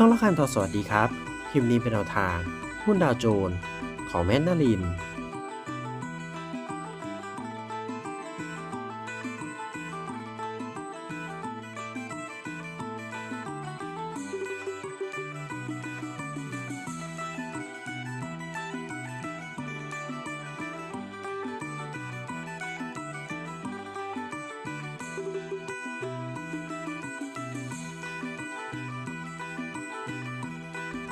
ช่องละครต่อสวัสดีครับ คลิปนี้เป็นแนวทางหุ้นดาวโจน ของแมนนาริน